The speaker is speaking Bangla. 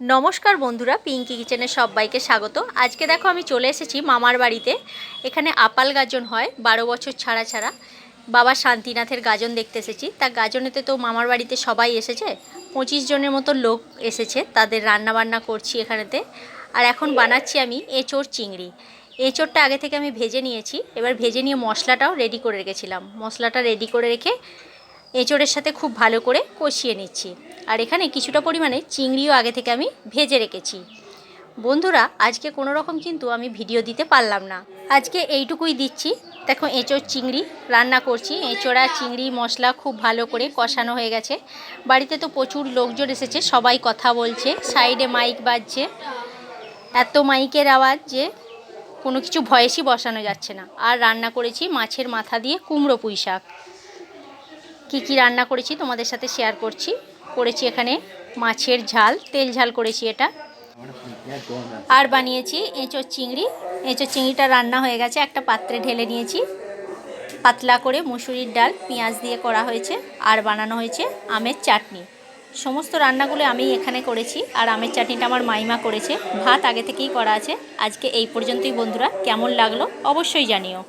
নমস্কার বন্ধুরা পিঙ্কি কিচেনে সবাইকে স্বাগত। আজকে দেখো আমি চলে এসেছি মামার বাড়িতে। এখানে আপাল গাজন হয়, বারো বছর ছাড়া ছাড়া। বাবা শান্তিনাথের গাজন দেখতে এসেছি। তা গাজনেতে তো মামার বাড়িতে সবাই এসেছে। পঁচিশ জনের মতো লোক এসেছে, তাদের রান্না বান্না করছি এখানেতে। আর এখন বানাচ্ছি আমি এঁচোর চিংড়ি। এঁচোরটা আগে থেকে আমি ভেজে নিয়েছি। এবার ভেজে নিয়ে মশলাটাও রেডি করে রেখেছিলাম। মশলাটা রেডি করে রেখে এঁচোড়ের সাথে খুব ভালো করে কষিয়ে নিচ্ছি। আর এখানে কিছুটা পরিমাণে চিংড়িও আগে থেকে আমি ভেজে রেখেছি। বন্ধুরা, আজকে কোনো রকম কিন্তু আমি ভিডিও দিতে পারলাম না। আজকে এইটুকুই দিচ্ছি। দেখো, এঁচোড় চিংড়ি রান্না করছি। এঁচোড়া চিংড়ি মশলা খুব ভালো করে কষানো হয়ে গেছে। বাড়িতে তো প্রচুর লোকজন এসেছে, সবাই কথা বলছে, সাইডে মাইক বাজছে। এত মাইকের আওয়াজ যে কোনো কিছু ভয়েসই বসানো যাচ্ছে না। আর রান্না করেছি মাছের মাথা দিয়ে কুমড়ো পুঁই শাক কী কী রান্না করেছি তোমাদের সাথে শেয়ার করছি। করেছি এখানে মাছের ঝাল, তেল ঝাল করেছি এটা। আর বানিয়েছি এঁচোর চিংড়ি। এঁচোর চিংড়িটা রান্না হয়ে গেছে, একটা পাত্রে ঢেলে নিয়েছি। পাতলা করে মুসুরির ডাল, পেঁয়াজ দিয়ে করা হয়েছে, আর বানানো হয়েছে আমের চাটনি। সমস্ত রান্নাগুলো আমি এখানে করেছি, আর আমের চাটনিটা আমার মাইমা করেছে। ভাত আগে থেকেই করা আছে। আজকে এই পর্যন্তই বন্ধুরা, কেমন লাগল অবশ্যই জানিও।